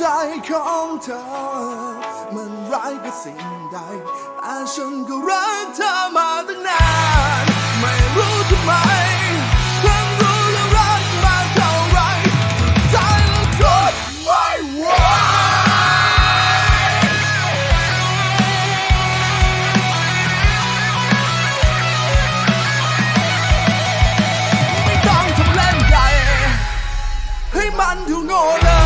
จของเธอ มันร้ายกว่าสิ่งใด แต่ฉันก็รักเธอมาตั้งนาน ไม่รู้ทำไมเพิ่งรู้แล้วรักมาเท่าไรสุดท้ายแล้วทนไม่ไหวไม่ต้องทำเล่นใหญ่ให้มันดูโง่เลย